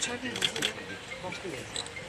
产品公司，公司。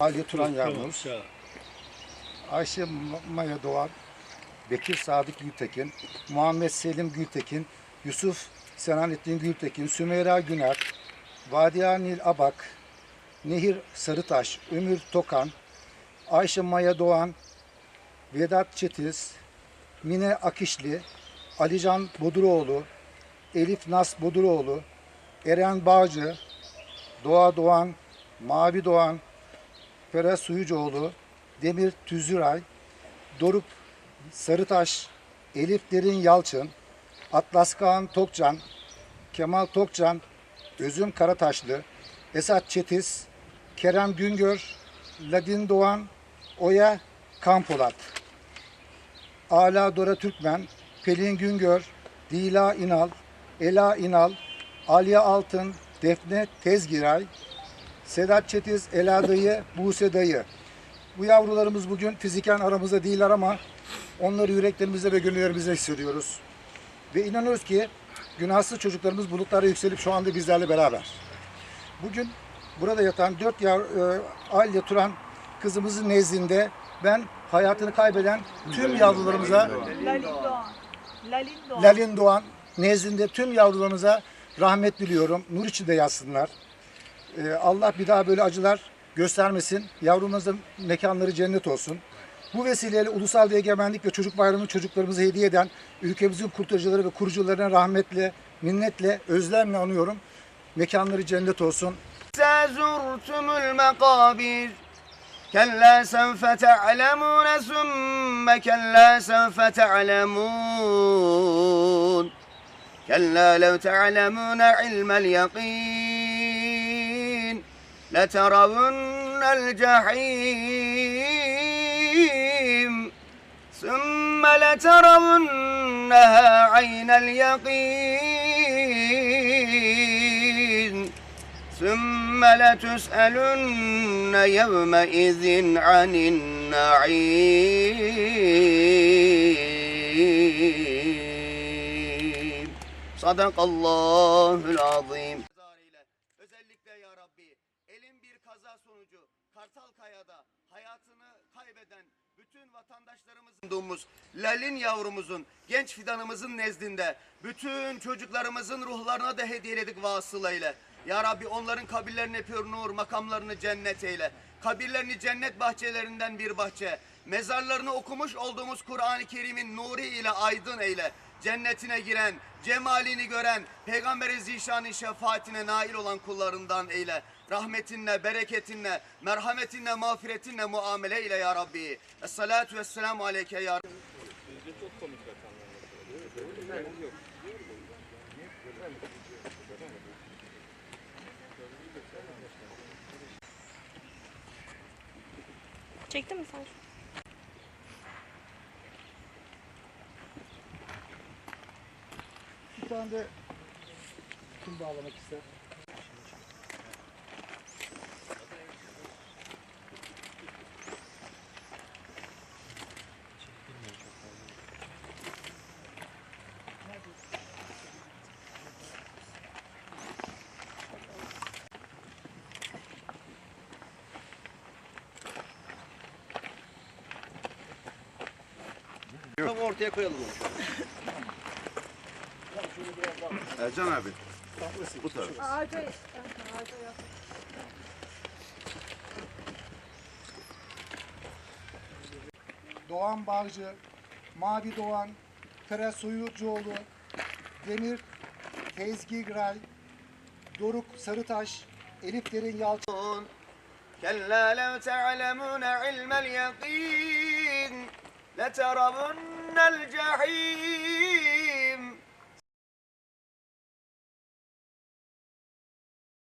Ali Turan Yağmur, Ayşe Maya Doğan, Bekir Sadık Gültekin, Muhammed Selim Gültekin, Yusuf Senanettin Gültekin, Sümeyra Güner, Vadiya Nil Abak, Nehir Sarıtaş, Ömür Tokan, Ayşe Maya Doğan, Vedat Çetiz, Mine Akişli, Alican Boduroğlu, Elif Nas Boduroğlu, Eren Bağcı, Doğa Doğan, Mavi Doğan, Ferhat Suyucuoğlu, Demir Tüzüray, Doruk Sarıtaş, Elif Derin Yalçın, Atlas Kağan Tokcan, Kemal Tokcan, Özüm Karataşlı, Esat Çetiz, Kerem Güngör, Ladin Doğan, Oya Kampolat, Ala Dora Türkmen, Pelin Güngör, Dila İnal, Ela İnal, Aliye Altın, Defne Tezgiray, Sedat Çetiz, Ela Dayı, Buse Dayı. Bu yavrularımız bugün fiziken aramızda değiller ama onları yüreklerimizde ve gönüllerimizde hissediyoruz. Ve inanıyoruz ki günahsız çocuklarımız bulutlara yükselip şu anda bizlerle beraber. Bugün burada yatan dört yav, e, Alya Turan kızımızın nezdinde ben hayatını kaybeden tüm yavrularımıza Lalin Doğan. Lalin Doğan. Lalin Doğan nezdinde tüm yavrularımıza rahmet diliyorum. Nur içinde yatsınlar. E, Allah bir daha böyle acılar göstermesin. Yavrumuzun mekanları cennet olsun. Bu vesileyle Ulusal Egemenlik ve Çocuk Bayramı'nı çocuklarımıza hediye eden ülkemizin kurtarıcıları ve kurucularına rahmetle, minnetle, özlemle anıyorum. Mekanları cennet olsun. Sezurtumul mekabir Kella sevfe te'lemune sümme kella sevfe te'lemun Kella lev te'lemune ilmel yakin لترون الجحيم ثم لترونها عين اليقين ثم لتسألن يومئذ عن النعيم. صدق الله العظيم. Vatandaşlarımızınduğumuz Lalin yavrumuzun, genç fidanımızın nezdinde bütün çocuklarımızın ruhlarına da hediyeledik vasılayla. Ya Rabbi onların kabirlerini pür nur, makamlarını cennet eyle. Kabirlerini cennet bahçelerinden bir bahçe. Mezarlarını okumuş olduğumuz Kur'an-ı Kerim'in nuru ile aydın eyle. Cennetine giren, cemalini gören, Peygamber-i Zişan'ın şefaatine nail olan kullarından eyle. Rahmetinle, bereketinle, merhametinle, mağfiretinle muamele ile ya Rabbi. Esselatu vesselamu aleyke ya Rabbi. Çektin mi sen? Bir tane de kim bağlamak ister? Tam ortaya koyalım onu. Ercan abi. Bu taraf. Ağaca, ağaca Doğan Bağcı, Mavi Doğan, Kara Soyucuoğlu, Demir Tezgi Gray, Doruk Sarıtaş, Elif Derin Yalçın. Kella lev te'alemune ilmel yakin. لترون الجحيم.